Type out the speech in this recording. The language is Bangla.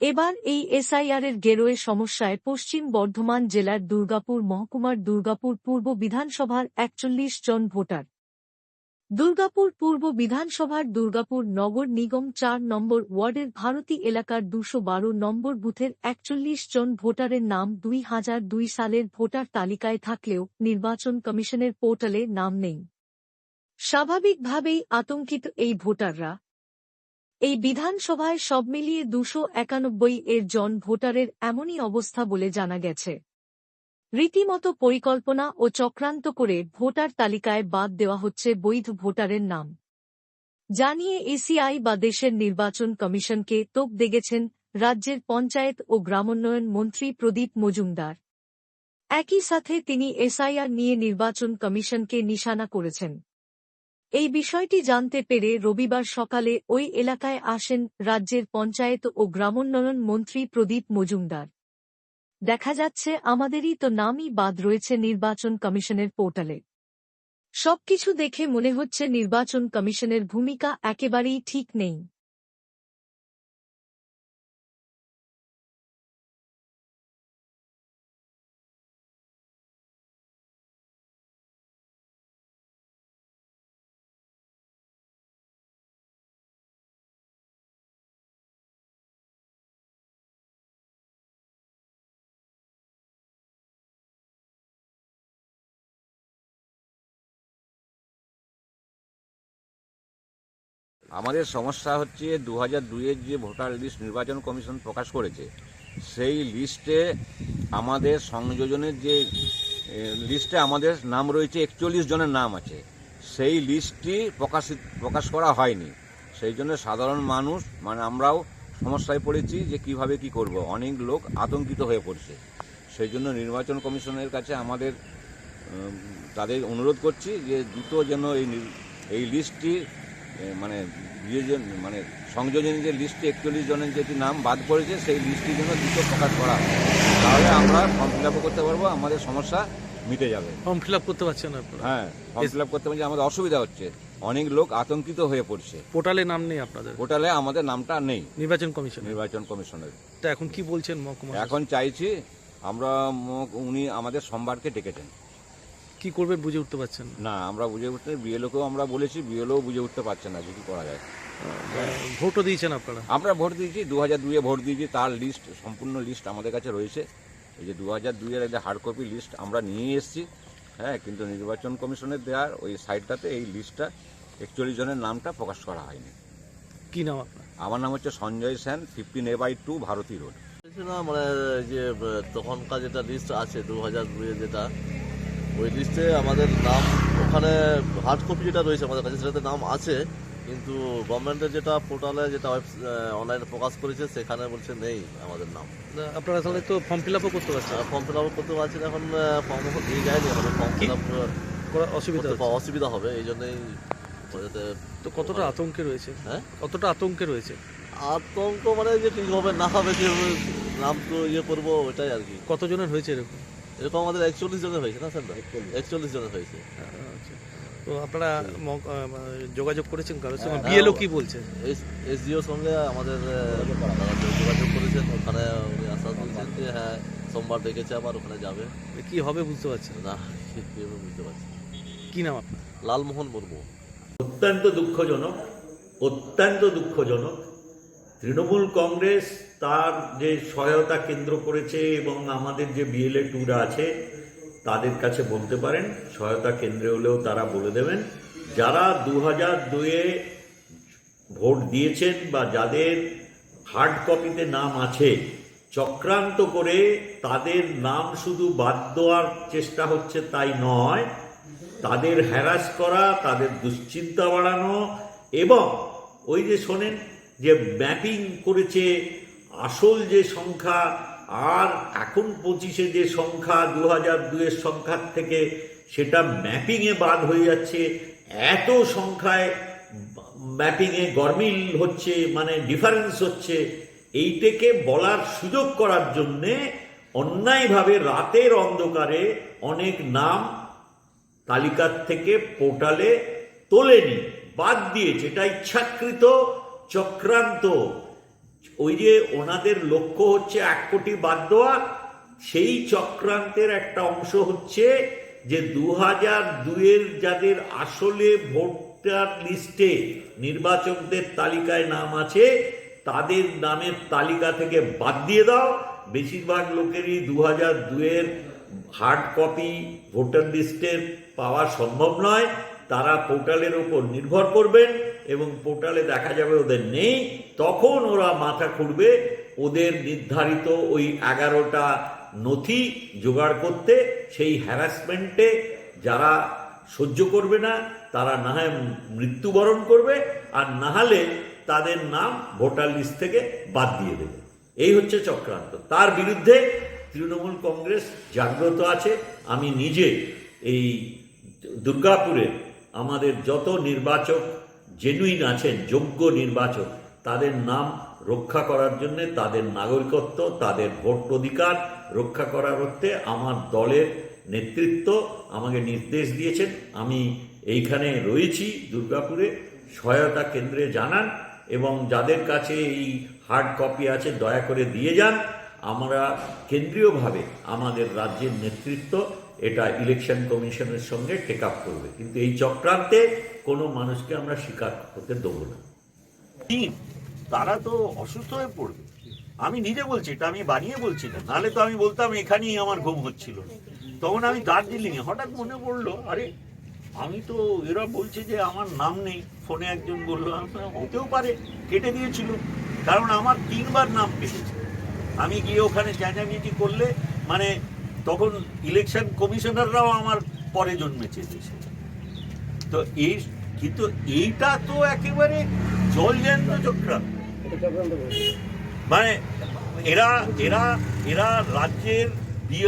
এবার এই এসআইআর এর গেরোয়ে সমস্যায় পশ্চিম বর্ধমান জেলার দুর্গাপুর মহকুমার দুর্গাপুর পূর্ব বিধানসভার একচল্লিশ জন ভোটার। দুর্গাপুর পূর্ব বিধানসভার দুর্গাপুর নগর নিগম চার নম্বর ওয়ার্ডের ভারতী এলাকার দুশো বারো নম্বর বুথের একচল্লিশ জন ভোটারের নাম দুই হাজার দুই সালের ভোটার তালিকায় থাকলেও নির্বাচন কমিশনের পোর্টালে নাম নেই। স্বাভাবিকভাবেই আতঙ্কিত এই ভোটাররা এই বিধানসভায় সব মিলিয়ে দুশো একানব্বই এর জন ভোটারের এমনই অবস্থা বলে জানা গেছে। রীতিমতো পরিকল্পনা ও চক্রান্ত করে ভোটার তালিকায় বাদ দেওয়া হচ্ছে বৈধ ভোটারের নাম। জানিয়ে এসিআই বা দেশের নির্বাচন কমিশনকে তোপ দেগেছেন রাজ্যের পঞ্চায়েত ও গ্রামোন্নয়ন মন্ত্রী প্রদীপ মজুমদার। একই সাথে তিনি এসআইআর নিয়ে নির্বাচন কমিশনকে নিশানা করেছেন। এই বিষয়টি জানতে পেরে রবিবার সকালে ওই এলাকায় আসেন রাজ্যের পঞ্চায়েত ও গ্রামোন্নয়ন মন্ত্রী প্রদীপ মজুমদার। দেখা যাচ্ছে, আমাদেরই তো নামই বাদ রয়েছে নির্বাচন কমিশনের পোর্টালে। সবকিছু দেখে মনে হচ্ছে নির্বাচন কমিশনের ভূমিকা একেবারেই ঠিক নেই। আমাদের সমস্যা হচ্ছে দু হাজার দুইয়ের যে ভোটার লিস্ট নির্বাচন কমিশন প্রকাশ করেছে, সেই লিস্টে আমাদের সংযোজনের যে লিস্টে আমাদের নাম রয়েছে একচল্লিশ জনের নাম আছে। সেই লিস্টটি প্রকাশিত, প্রকাশ করা হয়নি। সেই জন্য সাধারণ মানুষ মানে আমরাও সমস্যায় পড়েছি যে কীভাবে কি করব। অনেক লোক আতঙ্কিত হয়ে পড়ছে। সেই জন্য নির্বাচন কমিশনের কাছে আমাদের তাদের অনুরোধ করছি যে দ্রুত যেন এই এই লিস্টটি মানে বিয়োজন মানে সংযোজনের যে লিস্টে একচল্লিশ জনের যেটি নাম বাদ পড়েছে সেই লিস্টটি যেন দ্রুত প্রকাশ করা তাহলে আমরা ফর্ম ফিল করতে পারব আমাদের সমস্যা মিটে যাবে। ফর্ম ফিল করতে পারছেন না আপনারা? হ্যাঁ ফর্ম ফিল করতে পারছি আমাদের অসুবিধা হচ্ছে। অনেক লোক আতঙ্কিত হয়ে পড়ছে। পোর্টালে নাম নেই আপনাদের? পোর্টালে আমাদের নামটা নেই। নির্বাচন কমিশন নির্বাচন কমিশনের। তা এখন কি বলছেন মহকুমা এখন চাইছি আমরা উনি আমাদের সোমবারকে ডেকেছেন। কি করবে বুঝে উঠতে পারছেন না? না আমরা বুঝে উঠতে বিএলওকেও আমরা বলেছি বিএলও বুঝে উঠতে পারছে না যে কি করা যায়। ভোটও দিয়েছেন আপনারা? আমরা ভোট দিয়েছি দু হাজার দুইয়ে ভোট দিয়েছি তার লিস্ট সম্পূর্ণ লিস্ট আমাদের কাছে রয়েছে। এই যে দু হাজার দুইয়ের একটা হার্ড কপি লিস্ট আমরা নিয়ে এসেছি হ্যাঁ কিন্তু নির্বাচন কমিশনের দেওয়ার ওই সাইটটাতে এই লিস্টটা একচল্লিশ জনের নামটা প্রকাশ করা হয়নি। কি নাম আপনার? আমার নাম হচ্ছে Sanjay Sen fifteen A by two Bharati road না মানে যে তখনকার যেটা লিস্ট আছে দু হাজার দুয়ে যেটা ওই লিস্টে আমাদের নাম ওখানে হার্ড কপি যেটা রয়েছে আমাদের কাছে সেটাতে নাম আছে কিন্তু গভর্নমেন্টের যেটা পোর্টালে যেটা অনলাইনে প্রকাশ করেছে সেখানে বলছে নেই আমাদের নাম। আপনারা তাহলে তো ফর্ম ফিল আপও করতে পারছেন। ফর্ম ফিল আপ করতে পারছি না এখন ফর্ম দিয়ে যায়নি এখন ফর্ম ফিল আপ করা অসুবিধা অসুবিধা হবে এই জন্যই তো কতটা আতঙ্কে রয়েছে? হ্যাঁ? কতটা আতঙ্কে রয়েছে? আতঙ্ক মানে যে ঠিক হবে না হবে হবে, নাম তো ইয়ে করব ওটাই আর কি। কতজনের হয়েছে এরকম? এরকম আমাদের একচল্লিশ জনের হয়েছে না স্যার? একচল্লিশ। জনের হয়েছে। আচ্ছা। তো আপনারা যোগাযোগ করেছেন কারোর সঙ্গে? হ্যাঁ, বিএলও কি বলছে? এসডিওর সঙ্গে আমাদের যোগাযোগ করেছেন ওখানে উনি আশ্বাস দিয়েছেন যে হ্যাঁ সোমবার ডেকেছে আবার ওখানে যাবে। কি হবে বুঝতে পারছেন? না কি হবে বুঝতে পারছি না। কি নাম আপনার? লালমোহন মুর্মু অত্যন্ত দুঃখজনক অত্যন্ত দুঃখজনক তৃণমূল কংগ্রেস তার যে সহায়তা কেন্দ্র করেছে এবং আমাদের যে বিএলএ ট্যুর আছে, তাদের কাছে বলতে পারেন, সহায়তা কেন্দ্রে হলেও তারা বলে দেবেন। যারা দু হাজার দুয়ে ভোট দিয়েছেন বা যাদের হার্ড কপিতে নাম আছে, চক্রান্ত করে তাদের নাম শুধু বাদ দেওয়ার চেষ্টা হচ্ছে তাই নয়, তাদের হ্যারাস করা, তাদের দুশ্চিন্তা বাড়ানো এবং ওই যে শোনেন যে ম্যাপিং করেছে আসল যে সংখ্যা আর এখন পঁচিশে যে সংখ্যা দু হাজার দুয়ের সংখ্যার থেকে সেটা ম্যাপিংয়ে বাদ হয়ে যাচ্ছে। এত সংখ্যায় ম্যাপিংয়ে গরমিল হচ্ছে মানে ডিফারেন্স হচ্ছে। এইটাকে বলার সুযোগ করার জন্যে অন্যায়ভাবে রাতের অন্ধকারে অনেক নাম তালিকার থেকে পোর্টালে তোলেনি, বাদ দিয়েছে। এটা ইচ্ছাকৃত চক্রান্ত। ওই যে ওনাদের লক্ষ্য হচ্ছে এক কোটি বাদ দেওয়া, সেই চক্রান্তের একটা অংশ হচ্ছে যে দু হাজার দুয়ের যাদের আসলে ভোটার লিস্টে নির্বাচকদের তালিকায় নাম আছে, তাদের নামের তালিকা থেকে বাদ দিয়ে দাও। বেশিরভাগ লোকেরই দু হাজার দুয়ের হার্ড কপি ভোটার লিস্টের পাওয়া সম্ভব নয়। তারা পোর্টালের ওপর নির্ভর করবেন। এবং পোর্টালে দেখা যাবে ওদের নেই, তখন ওরা মাথা খুঁড়বে ওদের নির্ধারিত ওই এগারোটা নথি জোগাড় করতে, সেই হ্যারাসমেন্টে যারা সহ্য করবে না, তারা না হয় মৃত্যুবরণ করবে, আর না হলে তাদের নাম ভোটার লিস্ট থেকে বাদ দিয়ে দেবে। এই হচ্ছে চক্রান্ত। তার বিরুদ্ধে তৃণমূল কংগ্রেস জাগ্রত আছে। আমি নিজে এই দুর্গাপুরে আমাদের যত নির্বাচক জেনুইন আছেন, যোগ্য নির্বাচক, তাদের নাম রক্ষা করার জন্য, তাদের নাগরিকত্ব, তাদের ভোট অধিকার রক্ষা করার অর্থে আমার দলের নেতৃত্ব আমাকে নির্দেশ দিয়েছেন। আমি এইখানে রয়েছি, দুর্গাপুরে। সহায়তা কেন্দ্রে জানান এবং যাদের কাছে এই হার্ড কপি আছে, দয়া করে দিয়ে যান। আমরা কেন্দ্রীয়ভাবে আমাদের রাজ্যের নেতৃত্ব এটা ইলেকশন কমিশনের সঙ্গে টেক আপ করবে। কিন্তু এই চক্রান্তে কোনো মানুষকে আমরা শিকার হতে দেবো না। তারা তো অসুস্থ হয়ে পড়বে। আমি নিজে বলছি এটা আমি বানিয়ে বলছি না। নাহলে তো আমি বলতাম এখানেই আমার ঘুম হচ্ছিল। তখন আমি দার্জিলিং এ হঠাৎ মনে পড়ল আরে আমি তো এরা বলছে যে আমার নাম নেই। ফোনে একজন বলল বললাম, হতেও পারে কেটে দিয়েছিল। কারণ আমার তিনবার নাম পেয়েছে। আমি গিয়ে ওখানে চেঁচামেচি করলে মানে তখন ইলেকশন কমিশনাররাও আমার পরে জন্মেছে দেশে। তো এই কিন্তু এইটা তো একেবারে জলজ্যান্ত চক্রান্ত মানে এরা এরা এরা রাজ্যের